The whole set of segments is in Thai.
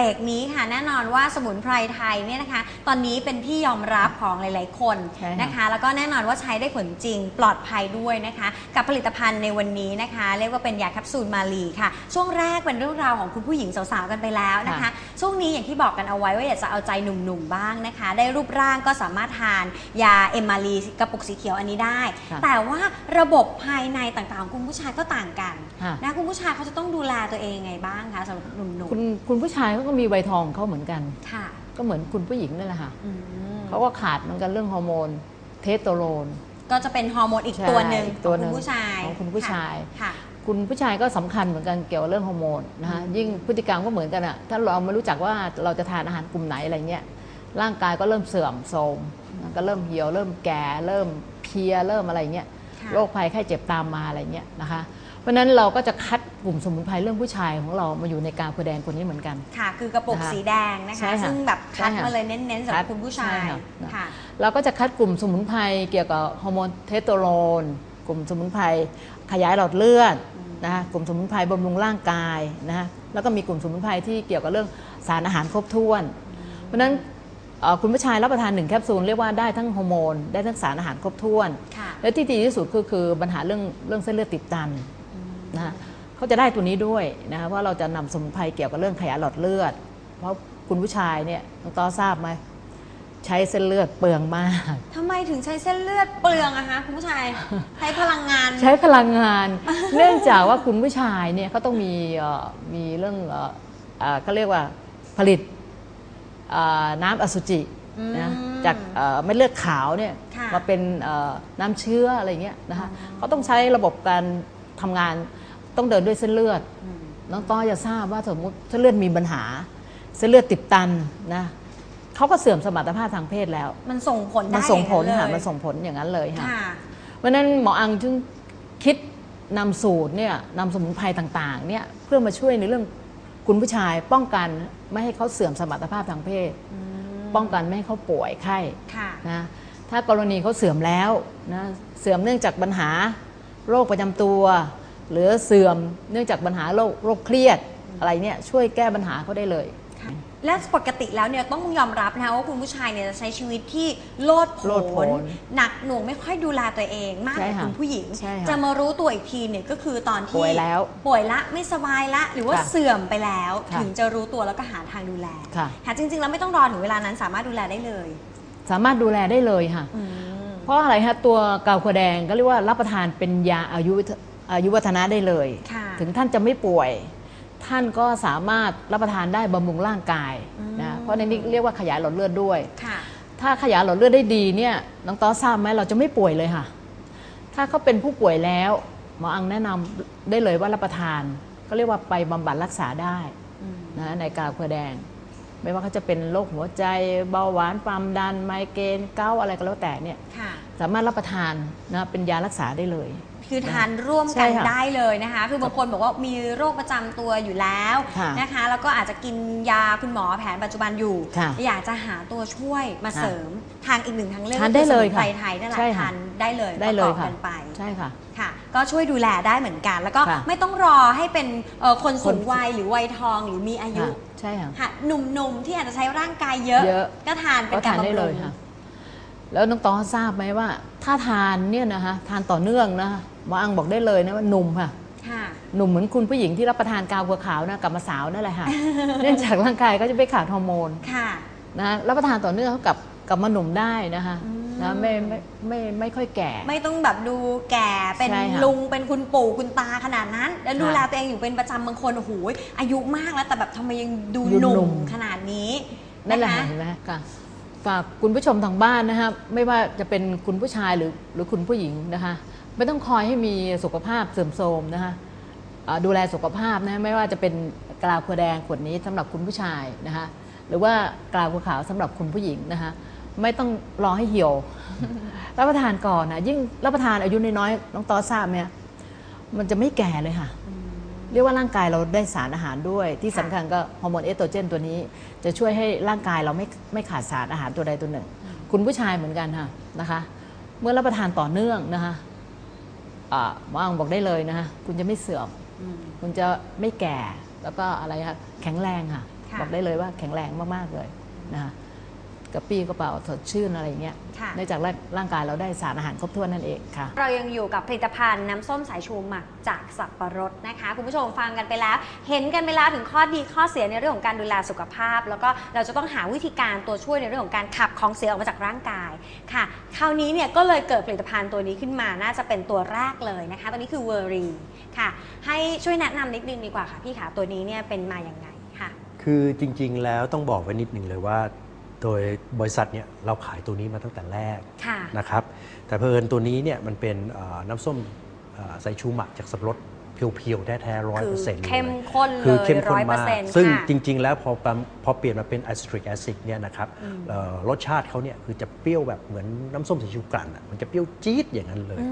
รกนี้ค่ะแน่นอนว่าสมุนไพรไทยเนี่ยนะคะ ตอนนี้เป็นที่ยอมรับของหลาย ๆ คนใช่ค่ะ นะคะ แล้วก็แน่นอนว่าใช้ได้ผลจริงปลอดภัยด้วยนะคะ กับผลิตภัณฑ์ในวันนี้นะคะ เรียกว่าเป็นยาแคปซูลมาลีค่ะ ช่วงแรกเป็นเรื่องราวของคุณผู้หญิงสาว ๆ กันไปแล้วนะคะค่ะช่วงนี้อย่างที่บอกกันเอาไว้ว่าอยากจะเอาใจหนุ่ม ๆ บ้างนะคะ ได้รูปร่างก็สามารถทานยาเอมมาลีกระปุกสีเขียวอันนี้ได้ ค่ะ แต่ว่าระบบภายในต่าง ๆ ของคุณผู้ชายก็ต่างกัน ค่ะนะคุณผู้ชายเขาจะต้องดูแลตัวเองยังไงบ้างคะสำหรับหนุ่ม คุณคุณผู้ชายเขาก็มีใบทองเขาเหมือนกันๆค่ะ ก็เหมือนคุณผู้หญิงนั่นแหละค่ะอืมเขาก็ขาดเหมือนกันเรื่องฮอร์โมน เทสโทสเตอโรน ก็จะเป็นฮอร์โมนอีกใช่ตัวหนึ่งตัวของหนึ่คุณงผู้ชายของคุณผู้ชาย ค่ะ คุณผู้ชายก็สำคัญเหมือนกันเกี่ยวกับเรื่องฮอร์โมนนะคะอืมยิ่งพฤติกรรมก็เหมือนกันอะถ้าเราไม่รู้จักว่าเราจะทานอาหารกลุ่มไหนอะไรเงี้ยร่างกายก็เริ่มเสื่อมโทรมก็เริ่มเหี่ยวเริ่มแก่ เริ่มเพลียเริ่มอะไรเงี้ยค่ะ โรคภัยไข้เจ็บตามมาอะไรเงี้ยนะคะ เพราะฉะนั้นเราก็จะคัดกลุ่มสมุนไพรเรื่องผู้ชายของเรามาอยู่ในกาโคแดงคนนี้เหมือนกัน ค่ะ คือกระปุกนะคะสีแดงนะใช่คะค่ะซึ่งแบบคัดใช่ค่ะมาเลยเน้นๆสำหคัรับดคุณผู้ชายใช่ค่ะนะค่ะ เราก็จะคัดกลุ่มสมุนไพรเกี่ยวกับฮอร์โมนเทสโทสเตอโรน กลุ่มสมุนไพรขยายหลอดเลือดนะคะกลุ่มสมุนไพรบำรุงร่างกายนะคะแล้วก็มีกลุ่มสมุนไพรที่เกี่ยวกับเรื่องสารอาหารครบถ้วน เพราะฉะนั้นเอ่อคุณผู้ชายรับประทานหนึ่งแคปซูลเรียกว่าได้ทั้งฮอร์โมนได้ทั้งสารอาหารครบถ้วน ค่ะ และที่ดีที่สุดก็คือปัญหาเรื่องเรื่องเส้นเลือดติดตัน นะคะเขาจะได้ตัวนี้ด้วยนะคะเพราะเราจะนำสมุนไพรเกี่ยวกับเรื่องขยายหลอดเลือด เพราะคุณผู้ชายเนี่ยน้องต้อทราบไหมใช้เส้นเลือดเปลืองมากทำไมถึงใช้เส้นเลือดเปลืองอะคะคุณผู้ชาย ใช้พลังงาน ใช้พลังงาน เนื่องจากว่าคุณผู้ชายเนี่ยเขาต้องมีเอ่อมีเรื่องเอ่อเอ่อเขาเรียกว่าผลิตเอ่อน้ำอสุจินะอืมจากเอ่อเม็ดเลือดขาวเนี่ยค่ะมาเป็นเอ่อน้ำเชื้ออะไรเงี้ยนะคะอ๋อเขาต้องใช้ระบบการ ทำงานต้องเดินด้วยเส้นเลือดอืมน้องต้อจะทราบว่าสมมติเส้นเลือดมีปัญหา เส้นเลือดติดตันนะเขาก็เสื่อมสมรรถภาพทางเพศแล้ว มันส่งผลได้มันส่งผลอย่าค่ะเลยมันส่งผลอย่างนั้นเลยค่ะ ค่ะ เพราะฉะนั้นหมออังจึงคิดนำสูตรเนี่ยนำสมุนไพรต่างๆเนี่ยเพื่อมาช่วยในเรื่องคุณผู้ชายป้องกันไม่ให้เขาเสื่อมสมรรถภาพทางเพศ ป้องกันไม่ให้เขาป่วยไข้ค่ะ นะถ้ากรณีเขาเสื่อมแล้วนะเสื่อมเนื่องจากปัญหา โรคประจำตัว หรือเสื่อมเนื่องจากปัญหาโรคโรคเครียดอะไรเนี่ยช่วยแก้ปัญหาเขาได้เลยและปกติแล้วเนี่ยต้องยอมรับนะคะว่าคุณผู้ชายเนี่ยจะใช้ชีวิตที่โลดโผโลดโผนนหนักหน่วงไม่ค่อยดูแลตัวเองมากกใช่ว่าค่ะคุณผู้หญิงใช่ค่ะจะมารู้ตัวอีกทีเนี่ยก็คือตอนที่ป่วยแล้ว ป่วยละไม่สบายละ หรือว่าค่ะเสื่อมไปแล้วค่ะถึงจะรู้ตัวแล้วก็หาทางดูแลค่ะค่ะจริงๆแล้วไม่ต้องรอถึงเวลานั้นสามารถดูแลได้เลย สามารถดูแลได้เลยค่ะอืม เพราะอะไรฮะตัวเกาขวแดงก็เรียกว่ารับประทานเป็นยาอายุอายุวัฒนะได้เลย ค่ะถึงท่านจะไม่ป่วย ท่านก็สามารถรับประทานได้บำรุงร่างกายอืมนะเพราะในนี้เรียกว่าขยายหลอดเลือดด้วย ค่ะ ถ้าขยายหลอดเลือดได้ดีเนี่ยน้องต้อทราบไหมเราจะไม่ป่วยเลยค่ะ ถ้าเขาเป็นผู้ป่วยแล้วหมออังแนะนำได้เลยว่ารับประทานก็เรียกว่าไปบำบัดรักษาได้อืมนะในกาขวแดง ไม่ว่าเขาจะเป็นโรคหัวใจเบาหวานความดัน ไมเกรนเก้าต์อะไรก็แล้วแต่เนี่ยค่ะสามารถรับประทานนะเป็นยารักษาได้เลย คือทานร่วมใช่กันค่ะได้เลยนะคะ คือบางคนบอกว่ามีโรคประจำตัวอยู่แล้วค่ะนะคะ แล้วก็อาจจะกินยาคุณหมอแผนปัจจุบันอยู่ค่ะอยากจะหาตัวช่วยมาค่ะเสริมทางอีกหนึ่งทางเลือกทานได้เลยก็คือสมุนไพรค่ะไทยนั่นแหละใช่ค่ะทานได้เลยได้เลยประกอบค่ะกันไปใช่ค่ะค่ะ ก็ช่วยดูแลได้เหมือนกัน แล้วก็ค่ะไม่ต้องรอให้เป็นเอ่อคนสูงคนวัยหรือวัยทองหรือมีอายุค่ะ ใช่ค่ะค่ะหนุ่มๆที่อาจจะใช้ร่างกายเยอะเยอะก็ทานเป็นก็การทานได้บำเลรุยงค่ะแล้วน้องต้อทราบไหมว่า ถ้าทานเนี่ยนะคะทานต่อเนื่องนะคะหมออังบอกได้เลยนะว่าหนุ่มค่ะค่ะหนุ่มเหมือนคุณผู้หญิงที่รับประทานกาวกัวขาวนะกลับมาสาวนั่นแหละค่ะเนื่องจากร่างกายก็จะไปขาดฮอร์โมนค่ะนะรับประทานต่อเนื่องเขากลับกลับมาหนุ่มได้นะคะอืม นะไม่ไม่ไม่ไม่ค่อยแก่ ไม่ต้องแบบดูแก่เป็นใช่ค่ะลุงเป็นคุณปู่คุณตาขนาดนั้น แล้วค่ะดูแลตัวเองอยู่เป็นประจำบางคนโอ้โหอายุมากแล้วแต่แบบทำไมยังดูดูหนุ่หนุ่ม มขนาดนี้นั่นแหละคค่ะเห็นไหมค่ะฝากคุณผู้ชมทางบ้านนะคะไม่ว่าจะเป็นคุณผู้ชายหรือหรือคุณผู้หญิงนะคะ ไม่ต้องคอยให้มีสุขภาพเสื่อมโทรมนะคะเอ่อดูแลสุขภาพนะไม่ว่าจะเป็นกลาวขัวแดงขวดนี้สำหรับคุณผู้ชายนะคะหรือว่ากลาวขัวขาวสำหรับคุณผู้หญิงนะคะ ไม่ต้องรอให้เหี่ยวรับประทานก่อนนะยิ่งรับประทานอายุน้อยๆน้องตอทราบเนี่ยมันจะไม่แก่เลยค่ะ เรียกว่าร่างกายเราได้สารอาหารด้วย ที่สำคัญก็ฮอร์โมนเอสโตรเจนตัวนี้ จะช่วยให้ร่างกายเราไม่ไม่ขาดสารอาหารตัวใดตัวหนึ่ง คุณผู้ชายเหมือนกันค่ะนะคะ เมื่อรับประทานต่อเนื่องนะคะอ่าหมออังบอกได้เลยนะคะคุณจะไม่เสื่อม คุณจะไม่แก่แล้วก็อะไรคะแข็งแรงค่ะค่ะบอกได้เลยว่าแข็งแรงมากๆเลยนะคะ กระปี้กระเป๋าสดชื่นอะไรอย่างเงี้ยค่ะ เนื่องจากร่างกายเราได้สารอาหารครบถ้วนนั่นเองค่ะ เรายังอยู่กับผลิตภัณฑ์น้ำส้มสายชูหมักจากสับปะรดนะคะ คุณผู้ชมฟังกันไปแล้ว เห็นกันไปแล้วถึงข้อดีข้อเสียในเรื่องของการดูแลสุขภาพ แล้วก็เราจะต้องหาวิธีการตัวช่วยในเรื่องของการขับของเสียออกมาจากร่างกายค่ะ คราวนี้เนี่ยก็เลยเกิดผลิตภัณฑ์ตัวนี้ขึ้นมาน่าจะเป็นตัวแรกเลยนะคะตัวนี้คือเวอรีค่ะ ให้ช่วยแนะนำนิดนึงดีกว่าค่ะพี่ขาตัวนี้เนี่ยเป็นมาอย่างไงค่ะ คือจริงๆ แล้วต้องบอกไว้นิดหนึ่งเลยว่า โดยบริษัทเนี่ยเราขายตัวนี้มาตั้งแต่แรกค่ะ นะครับ แต่เพลินตัวนี้เนี่ยมันเป็นเอ่อน้ำส้มเอ่อใส่ชูหมักจากสับปะรดเพียวๆ แท้ๆร้อยคืเปอร์เซ็นต์เข้มข้นเลคือยเข้มข้นมาก100%ซึ่งค่ะ จริง ๆ แล้วพอปำพอเปลี่ยนมาเป็นอะซิตริกแอซิดเนี่ยนะครับเอ่อรสชาติเขาเนี่ยคือจะเปรี้ยวแบบเหมือนน้ำส้มสายชูกลั่นอะมันจะเปรี้ยวจี๊ดอย่างนั้นเลย อื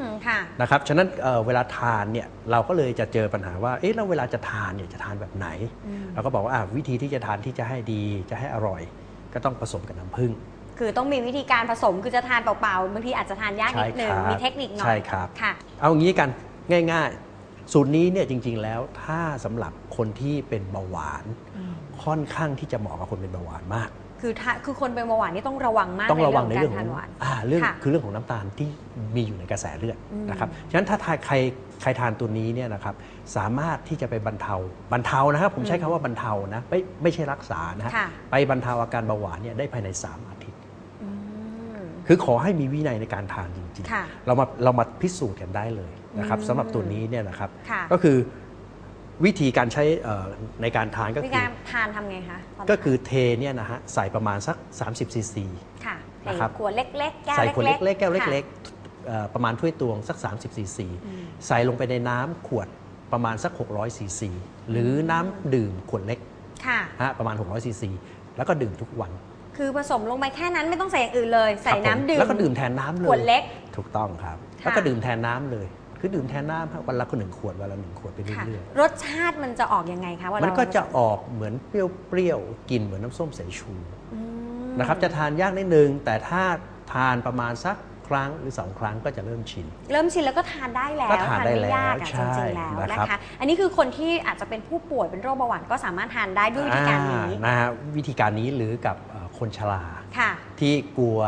มค่ะ นะครับ ฉะนั้นเอ่อเวลาทานเนี่ยเราก็เลยจะเจอปัญหาว่า เอ๊ะแล้วเวลาจะทานเนี่ยจะทานแบบไหนเราก็บอกว่าอะวิธีที่จะทานที่จะให้ดีจะให้อร่อย ก็ต้องผสมกับน้ำผึ้ง คือต้องมีวิธีการผสมคือจะทานเปล่าๆบางทีอาจจะทานยากนิดนึงใช่ครับมีเทคนิคหน่อยใช่ครับ ค่ะ เอางี้กันง่ายๆ สูตรนี้เนี่ยจริง ๆ แล้วถ้าสำหรับคนที่เป็นเบาหวาน ค่อนข้างที่จะเหมาะกับคนเป็นเบาหวานมาก คือถ้าคือคนเป็นเบาหวานนี่ต้องระวังมากต้องระวังในในเรื่เรื่อองงขขอองงการทานหวานอ่าเรื่องค่ะคือเรื่องของน้ำตาลที่มีอยู่ในกระแสเลือดอืมนะครับฉะนั้นถ้าทานใครใครทานตัวนี้เนี่ยนะครับสามารถที่จะไปบรรเทาบรรเทานะครับผมใช้คำว่าบรรเทานะไม่ไม่ใช่รักษานะฮะค่ะไปบรรเทาอาการเบาหวานเนี่ยได้ภายใน 3 อาทิตย์อืมคือขอให้มีวินัยในการทานจริงค่ะๆเรามาเรามาพิสูจน์กันได้เลยนะครับอืมสำหรับตัวนี้เนี่ยนะครับค่ะก็คือ วิธีการใช้เอ่อในการทานก็วิธีคือการทานทำไงคะตนก็คือเทเนี่ยนะฮะใส่ประมาณสัก 30ซีซีค่ะนะครับขวดเล็กๆแก้วใส่ขวดเล็กๆแก้วค่ะเล็กๆเอ่อประมาณถ้วยตวงสัก 30ซีซีอืมใส่ลงไปในน้ำขวดประมาณสัก 600ซีซีหรือน้ำดื่มขวดเล็กค่ะฮะประมาณ 600ซีซีแล้วก็ดื่มทุกวัน คือผสมลงไปแค่นั้นไม่ต้องใส่อย่างอื่นเลย ใส่ครับผมน้ำดื่มแล้วก็ดื่มแทนน้ำเลยขวดเล็กถูกต้องครับค่ะแล้วก็ดื่มแทนน้ำเลย คือดื่มแทนน้ำครับวันละคนหนึ่งขวดวันละหนึ่งขวดไปค่ะเรื่อยรสชาติมันจะออกยังไงคะว่าๆเรามันก็จะออกเหมือนเปรี้ยวๆกลิ่นเหมือนน้ำส้มสายชูอืมนะครับจะทานยากนิดนึงแต่ถ้าทานประมาณสักครั้งหรือสองครั้งก็จะเริ่มชิน เริ่มชินแล้วก็ทานได้แล้วก็ทานได้ไม่ยากอะแล้วจริงๆแล้วใช่นะนะครับคะ อันนี้คือคนที่อาจจะเป็นผู้ป่วยเป็นโรคเบาหวานก็สามารถทานได้ด้วยวิธีการนี้อ่นะฮะวิธีการนี้หรือกับเอ่อคนชราค่ะที่กลัว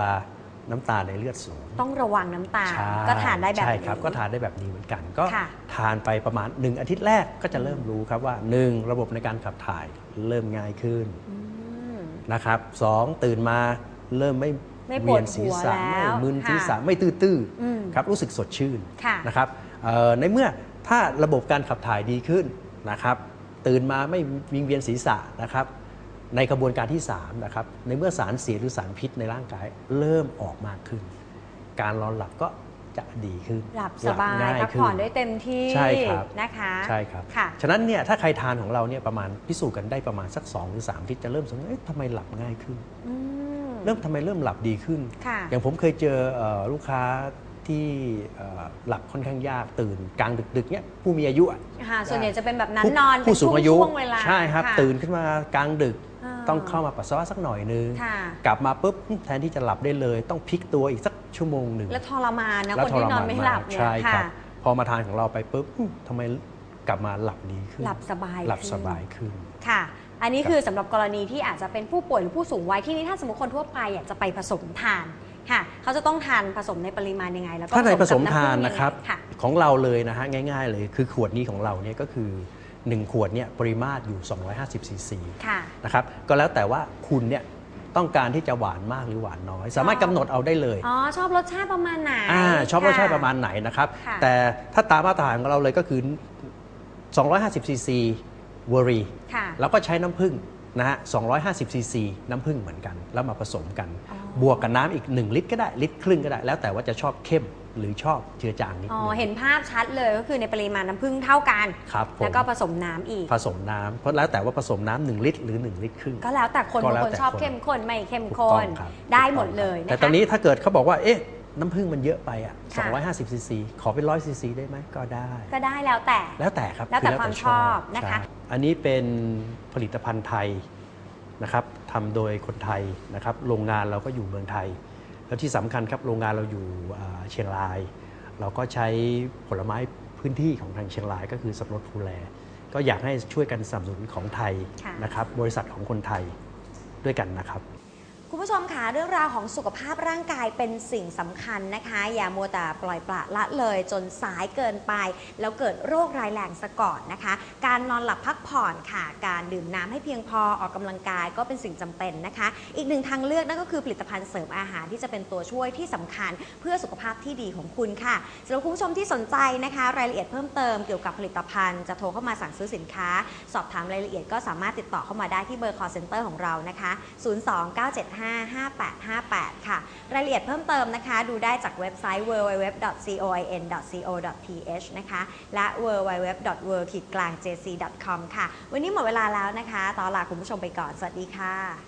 น้ำตาลในเลือดสูง ต้องระวังน้ำตาลใช่ก็ทานได้แบบใช่นี้ครับ ก็ทานได้แบบนี้เหมือนกัน ก็ค่ะทานไปประมาณ 1 อาทิตย์แรกก็จะเริ่มรู้ครับว่า 1. ระบบในการขับถ่ายเริ่มง่ายขึ้นอืมนะครับสองตื่นมาเริ่มไม่ไม่ปเวีวยดนศีรษะหัวแล้วไม่มึนค่ะศีรษะไม่ตื้ออืมๆครับรู้สึกสดชื่นค่ะนะครับเอ่อในเมื่อถ้าระบบการขับถ่ายดีขึ้นนะครับ ตื่นมาไม่วิงเวียนศีรษะนะครับ ในกระบวนการที่3นะครับในเมื่อสารเสียหรือสารพิษในร่างกายเริ่มออกมากขึ้น การนอนหลับก็จะดีขึ้นหลับสบายง่พักขึ้ผ่อนได้เต็มที่ใช่ครับนะคะใช่ครับค่ะฉะนั้นเนี่ยถ้าใครทานของเราเนี่ยประมาณพิสูจน์กันได้ประมาณสัก2หรือ3อาทิตย์จะเริ่มสงสัยเอ๊ะทำไมหลับง่ายขึ้นอืมเริ่มทำไมเริ่มหลับดีขึ้นค่ะอย่างผมเคยเจอเอ่อลูกค้าที่เอ่อหลับค่อนข้างยากตื่นกลางดึกๆเนี่ยผู้มีอายุอะค่ะส่วนใหญ่จะเป็นแบบนั้นผู้นอนผู้สูงอายุเป็นช่วงๆเวลาใช่ครับะตื่นขึ้นมากลางดึกอ่า ต้องเข้ามาปัสสาวะสักหน่อยนึง ค่ะ กลับมาปุ๊บแทนที่จะหลับได้เลย ต้องพลิกตัวอีกสักชั่วโมงหนึ่งแล้วทรมานนะแล้วคนที่นอนไม่หลับทรเนี่ยใช่ครัค่ะ บพอมาทานของเราไปปุ๊บอืมทำไมกลับมาหลับดีขึ้นหลับสบายหลับขึ้น สบายขึ้น ค่ะ อันนี้ครับคือสำหรับกรณีที่อาจจะเป็นผู้ป่วยหรือผู้สูงวัยที่นี่ถ้าสมมติคนทั่วไปอยากจะไปผสมทานค่ะ เขาจะต้องทานผสมในปริมาณยังไง แล้วก็ถ้าในผสมกับทานำผึ้งยังไงนะครับค่ะ ของเราเลยนะฮะง่าย ๆ เลยคือขวดนี้ของเราเนี่ยก็คือ 1ขวดเนี่ยปริมาตรอยู่ 250ซีซีค่ะนะครับก็แล้วแต่ว่าคุณเนี่ยต้องการที่จะหวานมากหรือหวานน้อย สามารถกำหนดเอาได้เลย อ๋อ ชอบรสชาติประมาณไหนอ่าชอบรสชาติค่ประมาณไหนนะครับค่ะแต่ถ้าตามมาตรฐานของเราเลยก็คือ 250ซีซีเวอรีค่ะแล้วก็ใช้น้ำผึ้งนะฮะ 250ซีซีน้ำผึ้งเหมือนกัน แล้วมาผสมกันอ๋อบวกกับน้ำอีก 1 ลิตรก็ได้ ลิตรครึ่งก็ได้ แล้วแต่ว่าจะชอบเข้ม หรือชอบเจือจางนิดอ๋อ นึงเห็นภาพชัดเลยก็คือในปริมาณน้ำผึ้งเท่ากัน ครับผมแล้วก็ผสมน้ำอีก ผสมน้ำเพราะแล้วแต่ว่าผสมน้ำหนึ่งลิตรหรือ 1 ลิตรครึ่ง ก็แล้วแต่คนก็บางแล้วคนแต่ชอบคน เข้มข้นไม่เข้มถูกข้ต้อนงครับได้ถูกหมดต้องเลยครับนะคะ แต่ตอนนี้ถ้าเกิดเขาบอกว่า เอ๊ะ น้ำผึ้งมันเยอะไปอะค่ะ 250ซีซีขอเป็น100ซีซีได้ไหมก็ได้ ก็ได้แล้วแต่ แล้วแต่ครับแล้วแต่อความชอบนะคะ ใช่อันนี้เป็นผลิตภัณฑ์ไทยนะครับทำโดยคนไทยนะครับ โรงงานเราก็อยู่เมืองไทย แล้วที่สำคัญครับโรงงานเราอยู่อ่าเชียงราย เราก็ใช้ผลไม้พื้นที่ของทางเชียงรายก็คือสับปะรดภูแล ก็อยากให้ช่วยกันสนับสนุนของไทยค่ะนะครับบริษัทของคนไทยด้วยกันนะครับ คุณผู้ชมคะเรื่องราวของสุขภาพร่างกายเป็นสิ่งสำคัญนะคะ อย่ามัวแต่ปล่อยปละละเลย จนสายเกินไป แล้วเกิดโรคร้ายแรงซะก่อนนะคะ การนอนหลับพักผ่อนค่ะ การดื่มน้ำให้เพียงพอออกกำลังกายก็เป็นสิ่งจำเป็นนะคะ อีกหนึ่งทางเลือกนั่นก็คือผลิตภัณฑ์เสริมอาหารที่จะเป็นตัวช่วยที่สำคัญ เพื่อสุขภาพที่ดีของคุณค่ะสำหรับคุณผู้ชมที่สนใจนะคะ รายละเอียดเพิ่มเติมเกี่ยวกับผลิตภัณฑ์จะโทรเข้ามาสั่งซื้อสินค้า สอบถามรายละเอียดก็สามารถติดต่อเข้ามาได้ที่เบอร์ call center ของเรานะคะ 0297 029755858 ค่ะ รายละเอียดเพิ่มเติมนะคะ ดูได้จากเว็บไซต์ www.coin.co.th นะคะ และ www.world-jc.com ค่ะ วันนี้หมดเวลาแล้วนะคะ ตอนลาคุณผู้ชมไปก่อน สวัสดีค่ะ